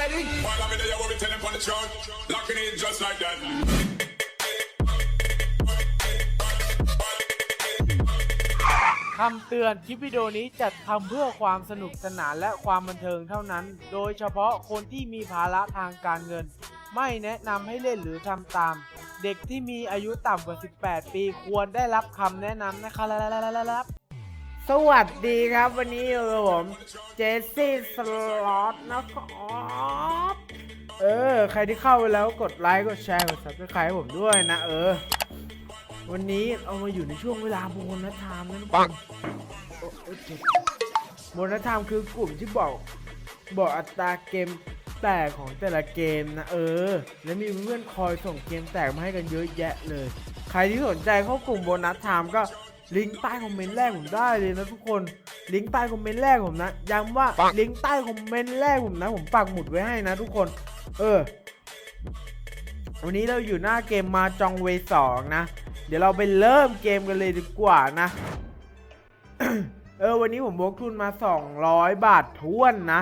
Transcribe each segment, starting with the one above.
ready? While I'm in there, what we tell them on the truck. Locking in just like that. คำเตือนคลิปวิดีโอนี้จัดทำเพื่อความสนุกสนานและความบันเทิงเท่านั้น โดยเฉพาะคนที่มีภาระทางการเงิน ไม่แนะนำให้เล่นหรือทำตาม เด็กที่มีอายุต่ำกว่า 18 ปีควรได้รับคำแนะนำนะครับ สวัสดีครับวันนี้อยู่กับผมเจสซี่สล็อตนะครับเออ ใครที่เข้าไปแล้วกดไลค์กดแชร์กด subscribe ให้ผมด้วยนะ เออ วันนี้เอามาอยู่ในช่วงเวลาโบนัสไทม์นะทุกคนโอ้โอ้เจ็บโบนัสไทม์คือกลุ่มที่บอกบอกอัตราเกมแตกของแต่ละเกมนะ เออ แล้วมีเพื่อนๆคอยส่งเกมแตกมาให้กันเยอะแยะเลย ใครที่สนใจเข้ากลุ่มโบนัสไทม์ก็ ลิงก์ใต้คอมเมนต์แรกผมได้เลยนะทุกคนลิงก์ใต้คอมเมนต์แรกผมนะย้ำว่าลิงก์ใต้คอมเมนต์แรกผมนะ ผมปักหมุดไว้ให้นะทุกคน เออ วันนี้เราอยู่หน้าเกมมาจองเวสองนะ เดี๋ยวเราไปเริ่มเกมกันเลยดีกว่านะ เออ วันนี้ผมบกทุนมา 200 บาทท้วนนะ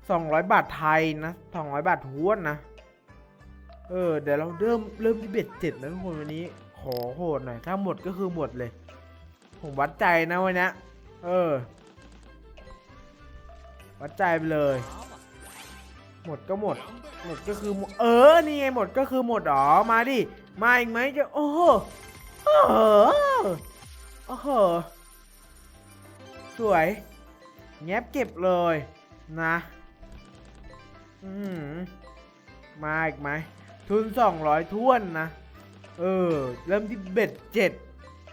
200 บาทไทยนะ 200 บาทท้วนนะ เออ เดี๋ยวเราเริ่มเริ่มที่เบ็ดเจ็ดนะทุกคนวันนี้ ขอโหดหน่อย ถ้าหมดก็คือหมดเลย ผมวัดใจนะวันนี้เออ วัดใจไปเลย หมดก็หมด หมดก็คือเออ นี่ไงหมดก็คือหมดอ๋อมาดิ มาอีกไหมจะโอ้โหโอ้โหโอ้โหสวย แงบเก็บเลยนะ อืมมาอีกไหม ทุน200ท้วนนะ เออ เริ่มที่เบ็ดเจ็ด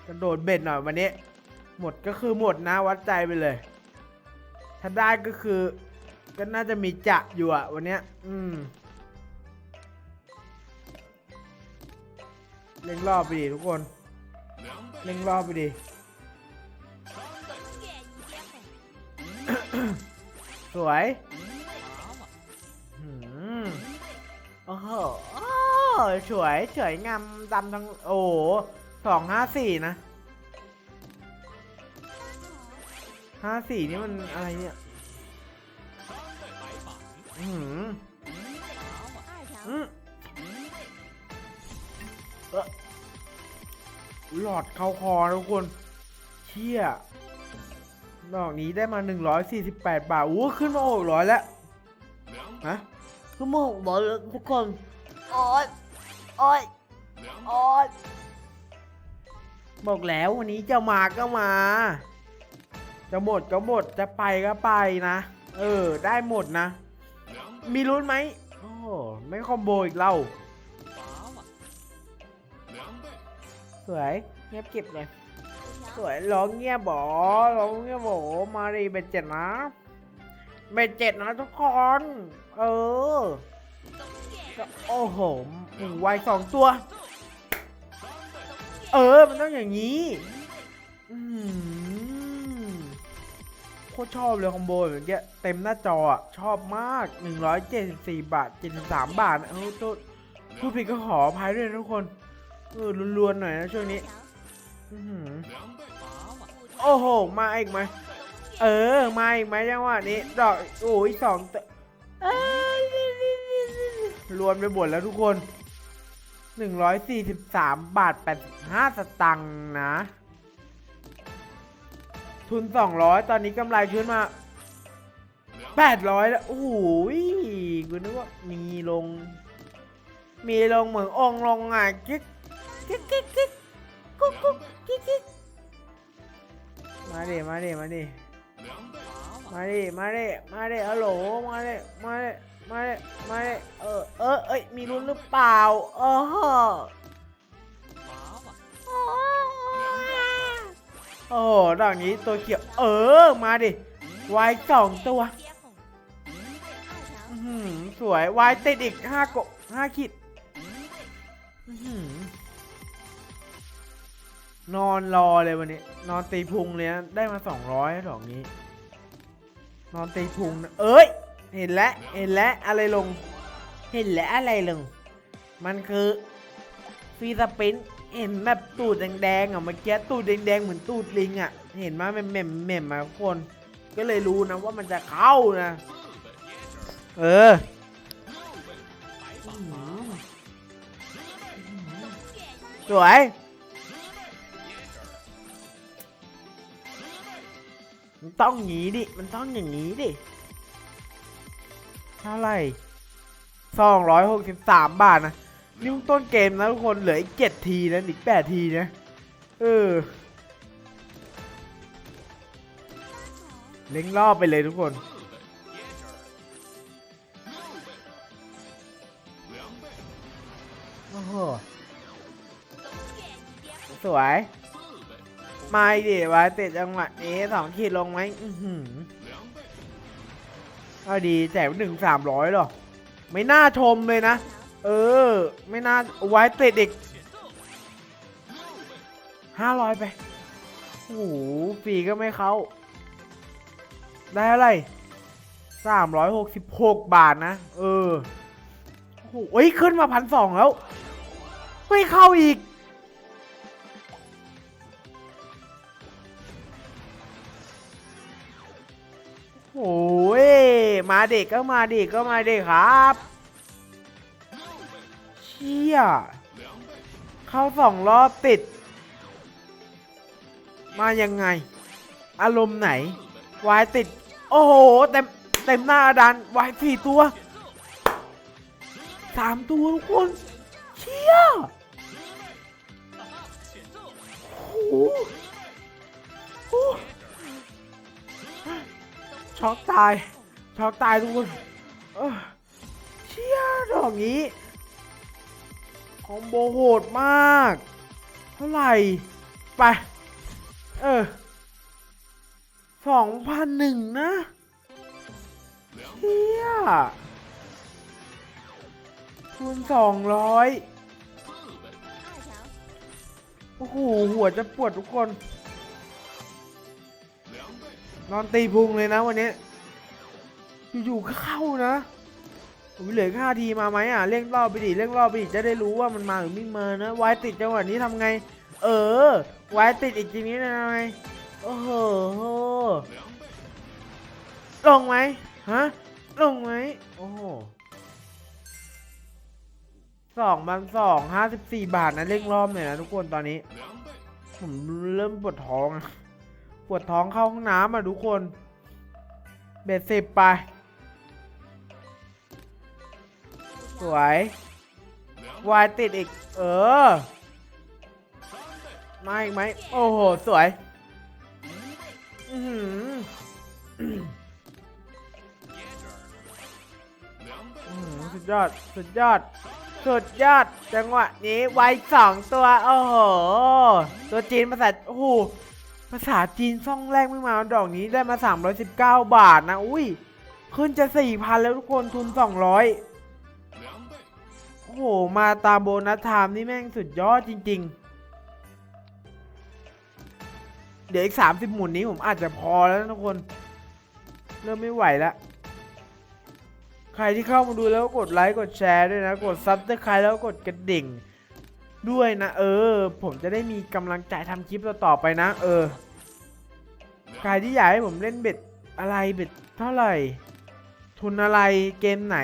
กระโดดเบ็ดหน่อยวันนี้ หมดก็คือหมดนะวัดใจไปเลย ถ้าได้ก็คือ ก็น่าจะมีจะอยู่อะวันนี้อืมเล่งรอบไปดิทุกคนเล่งรอบไปดิสวยโอ้โหโอ้สวยสวยงามดำทั้งโอ้ สองห้าสี่นะห้าสี่นี่มันอะไรเนี่ยอืมอืมเออหลอดเข้าคอทุกคนเชี่ยดอกนี้ได้มา148บาทอู้ขึ้นมา600แล้ว ฮะ ขึ้นมา600แล้วทุกคน โอ๊ย โอ๊ย โอ๊ย บอกแล้ววันนี้จะมาก็มา จะหมดก็หมดจะไปก็ไปนะ เออ ได้หมดนะ มีลุ้นไหมโอ้ไม่คอมโบอีกเล่าสวยเงียบเก็บเลยสวยร้องเงียบบ่ร้องเงียบบ่มาดิเบ็ดเจ็ดนะเบ็ดเจ็ดนะทุกคน เออ โอ้โหหนึ่งไวสองตัว ออ มันต้องอย่างนี้อืมโคตรชอบเลยคอมโบแบบเนี้ยเต็มหน้าจออะ ชอบมาก 174 บาท 73 บาทนะเออตัวพูดผิดก็ขออภัยด้วยทุกคน เออรวนๆหน่อยนะช่วงนี้อื้อหือโอ้โห มาอีกไหม เออ มาอีกไหมจังหวะนี้ ดอก โอ้ยสองเอ้ยรวมไปหมดแล้วทุกคน 143 บาท 85 สตังค์นะ ทุน 200 ตอนนี้กำไรขึ้นมา 800 แล้ว โอ้โหกูนึกว่ามีลง มีลงเหมือนองลงอะกิ๊กกิ๊กกิ๊กกิ๊กกุ๊กกุ๊กกิ๊กกิ๊กมาดิมาดิมาดิมาดิมาดิมาดิฮัลโหลมาดิมาดิมาดิมาดิ อ้ย มีลุ้นหรือเปล่าเออโอ้โหดอกนี้ตัวเขียว เออ มาดิ วายสองตัวหือสวย วายติดอีกห้ากบห้าขีดนอนรอเลยวันนี้ นอนตีพุงเลยนะได้มาสองร้อยดอกนี้ นอนตีพุง เอ้ย เห็นแล้ว เห็นแล้ว อะไรลง เห็นแล้วอะไรลงมันคือฟีสปินเห็นแบบตูดแดงๆอะเมื่อกี้ตูดแดงๆเหมือนตูดลิงอะ เห็นมาแหม่มแหม่มมาคน ก็เลยรู้นะว่ามันจะเข้านะ เออสวยมันต้ององนี้ดิ มันต้องอย่างนี้ดิเท่าไหร่ สองร้อยหกสิบสามบาทนะนี่เพิ่งต้นเกมนะทุกคนเหลืออีกเจ็ดทีนะอีกแปดทีนะเออเล็งรอบไปเลยทุกคน โอ้โห สวย มาอีกดิวายเตะจังหวะนี้สองขีดลงไหม อือหือ เอาดีแจกหนึ่งสามร้อยหรอ ไม่น่าชมเลยนะ เออ ไม่น่าไว้เตะเด็กห้าร้อยไปโอ้โหฟรีก็ไม่เข้า ได้อะไรสามร้อยหกสิบหกบาทนะ เออโอ้ยขึ้นมาพันสองแล้ว ไม่เข้าอีก โอ้ยมาเด็กก็มาเด็กก็มาเด็กครับเชี่ยเข้าสองรอบติด มายังไง อารมณ์ไหนวายติด โอ้โห เต็มเต็มหน้าดันวายสี่ตัวสามตัวทุกคนเชี่ยโอ้โหโอ้โห ช็อกตาย ช็อกตายทุกคนเชี่ยดอกนี้คอมโบโหดมาก เท่าไหร่ ไป เออสองพันหนึ่งนะเชี่ยคูณสองร้อยโอ้โห หัวจะปวดทุกคน นอนตีพุงเลยนะวันนี้ อยู่ๆก็เข้านะ ผมเหลือค่าทีมาไหมอะเร่งรอบไปดิเร่งรอบไปดิจะได้รู้ว่ามันมาหรือไม่มานะวายติดจังหวะนี้ทำไง เออวายติดอีกทีนี้ทำไงโอ้โหลงไหมฮะลงไหมโอ้โหสองพันสองห้าสิบสี่บาทนะเร่งรอบหน่อยนะทุกคนตอนนี้ ผมเริ่มปวดท้องอะ ปวดท้องเข้าห้องน้ำอะทุกคน เบ็ดสิบไป สวย วายติดอีก เออมาอีกไหมโอ้โห สวย อืสุดยอด สุดยอด สุดยอด จังหวะนี้ไวสองตัว โอ้โห ตัวจีนภาษาโอ้โห ภาษาจีนซ่องแรกไม่มาดอกนี้ได้มา 319 บาทนะ อุ้ย ขึ้นจะ 4,000 แล้วทุกคนทุน 200 โอ้โห มาตามโบนัสไทม์นี่แม่งสุดยอดจริง ๆ เดี๋ยวอีก 30 หมุนนี้ผมอาจจะพอแล้วทุกคน เริ่มไม่ไหวแล้ว ใครที่เข้ามาดูแล้วกดไลค์ กดแชร์ด้วยนะ กดซับสไครต์แล้วกดกระดิ่ง ด้วยนะ เออ ผมจะได้มีกำลังใจทำคลิปต่อๆไปนะ เออใครที่อยากให้ผมเล่นเบ็ดอะไรเบ็ดเท่าไหร่ ทุนอะไรเกมไหน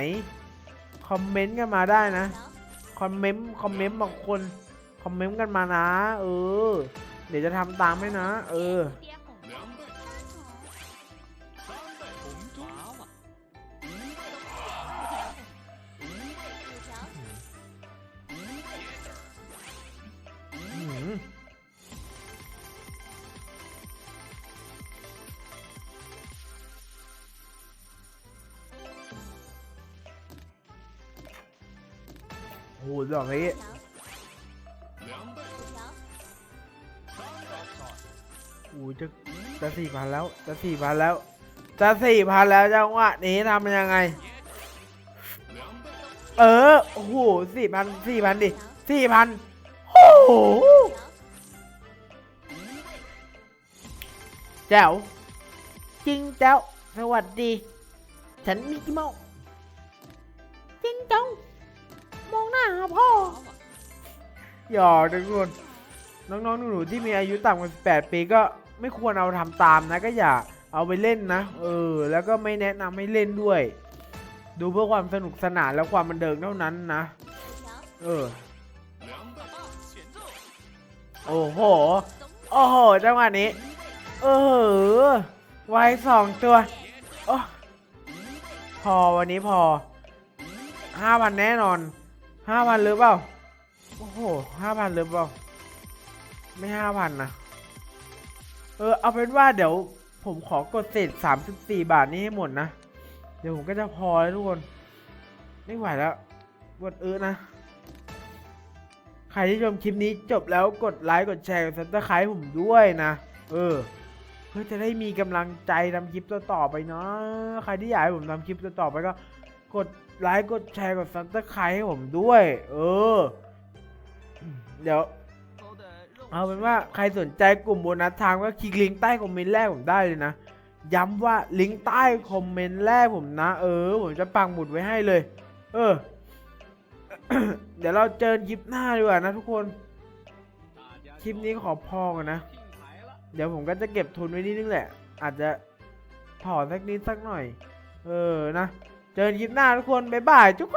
คอมเมนต์กันมาได้นะ คอมเมนต์คอมเมนต์บางคน คอมเมนต์กันมานะ เออ เดี๋ยวจะทำตามให้นะ เอออื้อ โอ้โหดอกนี้โอ้จะจะสี่พันแล้ว จะสี่พันแล้ว จะสี่พันแล้วจังหวะนี้ทำยังไง เออ โอ้โหสี่พันสี่พันดิสี่พันโอ้โหแจ๋วจริงแจ๋วสวัสดี ฉันมิกกี้เมาส์จริงจัง มองหน้าหาพ่อ หยอกทุกคนน้องๆหนูๆที่มีอายุต่ำกว่า18ปีก็ไม่ควรเอาทำตามนะ ก็อย่าเอาไปเล่นนะ เออ แล้วก็ไม่แนะนำให้เล่นด้วย ดูเพื่อความสนุกสนานและความบันเทิงเท่านั้นนะ เออ โอ้โห โอ้โห จังหวะนี้ เออ ไว้สองตัวโอ้พอวันนี้พอห้าพันแน่นอน ห้าพันหรือเปล่า โอ้โหห้าพันหรือเปล่า ไม่ห้าพันนะ เออ เอาเป็นว่าเดี๋ยวผมขอกดเศษสามสิบสี่บาทนี้ให้หมดนะ เดี๋ยวผมก็จะพอแล้วทุกคน ไม่ไหวแล้วกดเออนะ ใครที่ชมคลิปนี้จบแล้วกดไลค์กดแชร์กดซับสไครต์ผมด้วยนะ เออ เพื่อจะได้มีกำลังใจทำคลิปต่อๆไปเนาะ ใครที่อยากให้ผมทำคลิปต่อๆไปก็ กดไลค์กดแชร์กดซับสไครต์ให้ผมด้วย เออ เดี๋ยว เอาเป็นว่าใครสนใจกลุ่มโบนัสทางก็คลิกลิงก์ใต้คอมเมนต์แรกผมได้เลยนะ ย้ำว่าลิงก์ใต้คอมเมนต์แรกผมนะ เออ ผมจะปังหมุดไว้ให้เลย เออ เดี๋ยวเราเจอคลิปหน้าดีกว่านะทุกคน คลิปนี้ขอพอกันนะ เดี๋ยวผมก็จะเก็บทุนไว้นิดนึงแหละ อาจจะถอนสักนิดสักหน่อย เออนะ เจอกันคลิปหน้าทุกคน บ๊ายบายจุ๊ก